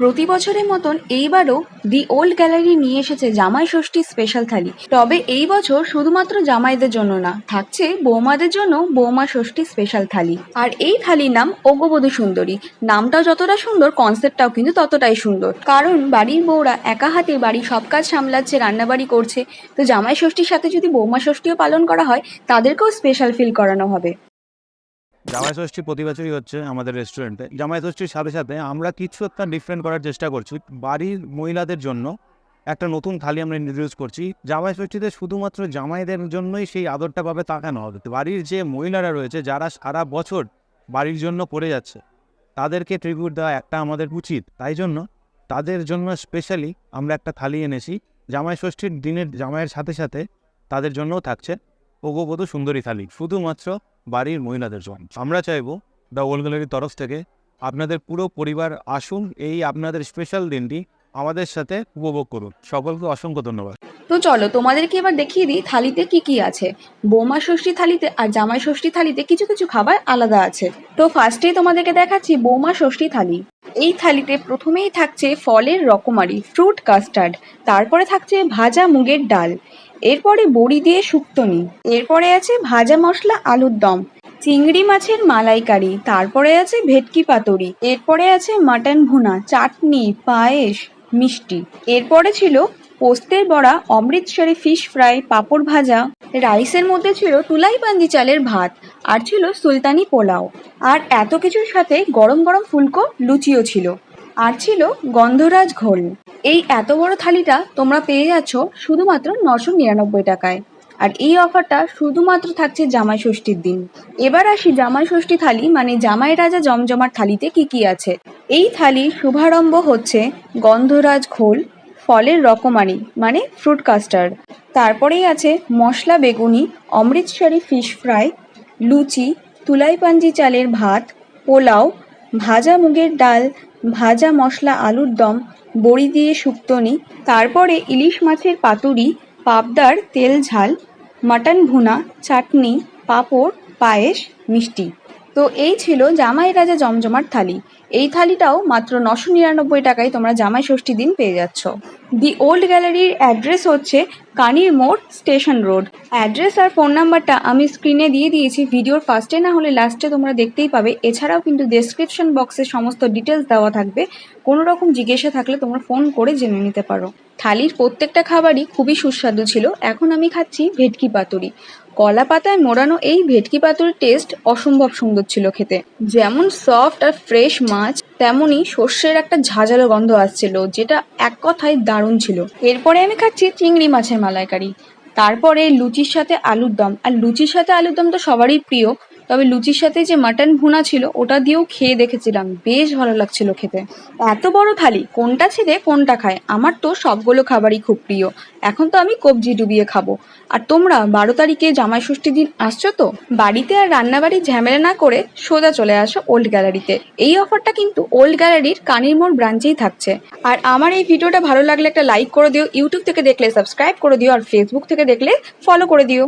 প্রতি বছরের মতন এইবারও দি ওল্ড গ্যালারি নিয়ে এসেছে জামাই ষষ্ঠী স্পেশাল থালি। তবে এই বছর শুধুমাত্র জামাইদের জন্য না, থাকছে বৌমাদের জন্য বৌমা ষষ্ঠী স্পেশাল থালি। আর এই থালির নাম অগ্রবধূ সুন্দরী। নামটাও যতটা সুন্দর কনসেপ্টটাও কিন্তু ততটাই সুন্দর। কারণ বাড়ির বউরা একা হাতে বাড়ির সব কাজ সামলাচ্ছে, রান্নাবাড়ি করছে। তো জামাই ষষ্ঠীর সাথে যদি বৌমা ষষ্ঠীও পালন করা হয়, তাদেরকেও স্পেশাল ফিল করানো হবে। জামাই ষষ্ঠী প্রতি বছরই হচ্ছে আমাদের রেস্টুরেন্টে জামাই ষষ্ঠীর সাথে সাথে আমরা কিছু একটা ডিফারেন্ট করার চেষ্টা করছি। বাড়ির মহিলাদের জন্য একটা নতুন থালি আমরা ইন্ট্রোডিউস করছি। জামাই ষষ্ঠীতে শুধুমাত্র জামাইদের জন্যই সেই আদরটা পাবে তা কেন হবে? বাড়ির যে মহিলারা রয়েছে, যারা সারা বছর বাড়ির জন্য করে যাচ্ছে, তাদেরকে ট্রিবিউট দেওয়া একটা আমাদের উচিত। তাই জন্য তাদের জন্য স্পেশালি আমরা একটা থালি এনেছি। জামাই ষষ্ঠীর দিনের জামাইয়ের সাথে সাথে তাদের জন্যও থাকছে। ওগোবধূ সুন্দরী থালি। শুধুমাত্র বাড়ির মহিলাদের জন্য। আমরা চাইব দ্য ওল্ড গ্যালারির তরফ থেকে আপনাদের পুরো পরিবার আসুন, এই আপনাদের স্পেশাল দিনটি আমাদের সাথে উপভোগ করুন। সকলকে অসংখ্য ধন্যবাদ। তো চলো, তোমাদেরকে এবার দেখিয়ে দিই থালিতে কি কি আছে। বোমা ষষ্ঠী থালিতে আর জামাই ষষ্ঠী থালিতে কিছু কিছু খাবার আলাদা আছে। তো ফার্স্টেই তোমাদেরকে দেখাচ্ছি বোমা ষষ্ঠী থালি। এই থালিতে প্রথমেই থাকছে ফলের রকমারি ফ্রুট কাস্টার্ড তারপরে থাকছে ভাজা মুগের ডাল, এরপরে বড়ি দিয়ে শুক্তনি এরপরে আছে ভাজা মশলা আলুর দম, চিংড়ি মাছের মালাইকারি, তারপরে আছে ভেটকি পাতুরি, এরপরে আছে মাটন ভুনা, চাটনি, পায়েস, মিষ্টি, এরপরে ছিল পোস্তের বড়া অমৃতসরি ফিশ ফ্রাই পাঁপড় ভাজা, রাইসের মধ্যে ছিল তুলাইপান্দি চালের ভাত, আর ছিল সুলতানি পোলাও। আর এত কিছুর সাথে গরম গরম ফুলকো লুচিও ছিল। আর ছিল গন্ধরাজ ঘোল। এই এত বড় থালিটা তোমরা পেয়ে যাচ্ছ শুধুমাত্র নশো নিরানব্বই টাকায়। আর এই অফারটা শুধুমাত্র থাকছে জামাই ষষ্ঠীর দিন। এবার আসি জামাই ষষ্ঠী থালি মানে জামাই রাজা জমজমার থালিতে কি কি আছে। এই থালির শুভারম্ভ হচ্ছে গন্ধরাজ ঘোল ফলের রকমারি মানে ফ্রুট কাস্টার্ড তারপরেই আছে মশলা বেগুনি অমৃতসরি ফিশ ফ্রাই লুচি তুলাইপাঞ্জি চালের ভাত, পোলাও, ভাজা মুগের ডাল, ভাজা মশলা আলুর দম, বড়ি দিয়ে শুক্তনি তারপরে ইলিশ মাছের পাতুরি, পাবদার তেল ঝাল, মাটন ভুনা, চাটনি, পাঁপড়, পায়েস, মিষ্টি। তো এই ছিল জামাই রাজা জমজমার থালি। এই থালিটাও মাত্র নশো নিরানব্বই টাকায় তোমরা জামাই ষষ্ঠী দিন পেয়ে যাচ্ছ। দি ওল্ড গ্যালারির অ্যাড্রেস হচ্ছে কানির মোড় স্টেশন রোড। অ্যাড্রেস আর ফোন নাম্বারটা আমি স্ক্রিনে দিয়ে দিয়েছি, ভিডিওর ফার্স্টে না হলে লাস্টে তোমরা দেখতেই পাবে। এছাড়াও কিন্তু ডেসক্রিপশন বক্সে সমস্ত ডিটেলস দেওয়া থাকবে। কোনো রকম জিজ্ঞাসা থাকলে তোমরা ফোন করে জেনে নিতে পারো। থালির প্রত্যেকটা খাবারই খুবই সুস্বাদু ছিল। এখন আমি খাচ্ছি ভেটকি পাতুরি। কলা পাতায় মোড়ানো এই ভেটকি পাতুরির টেস্ট অসম্ভব সুন্দর ছিল খেতে। যেমন সফট আর ফ্রেশ মাছ তেমনই সর্ষের একটা ঝাঁঝালো গন্ধ আসছিল, যেটা এক কথায় দারুণ ছিল। এরপরে আমি খাচ্ছি চিংড়ি মাছের মালাইকারি। তারপরে লুচির সাথে আলুর দম। আর লুচির সাথে আলুর দম তো সবারই প্রিয়। তবে লুচির সাথে যে মাটন ভুনা ছিল, ওটা দিয়েও খেয়ে দেখেছিলাম। বেশ ভালো লাগছিল খেতে। এত বড় থালি, কোনটা ছেড়ে কোনটা খায়? আমার তো সবগুলো খাবারই খুব প্রিয়। এখন তো আমি কবজি ডুবিয়ে খাব। আর তোমরা, বারো তারিখে জামাই ষষ্ঠীর দিন আসছো তো? বাড়িতে আর রান্নাবাড়ি ঝামেলা না করে সোজা চলে আসো ওল্ড গ্যালারিতে এই অফারটা কিন্তু ওল্ড গ্যালারির কানির মোড় ব্রাঞ্চেই থাকছে। আর আমার এই ভিডিওটা ভালো লাগলে একটা লাইক করে দিও। ইউটিউব থেকে দেখলে সাবস্ক্রাইব করে দিও। আর ফেসবুক থেকে দেখলে ফলো করে দিও।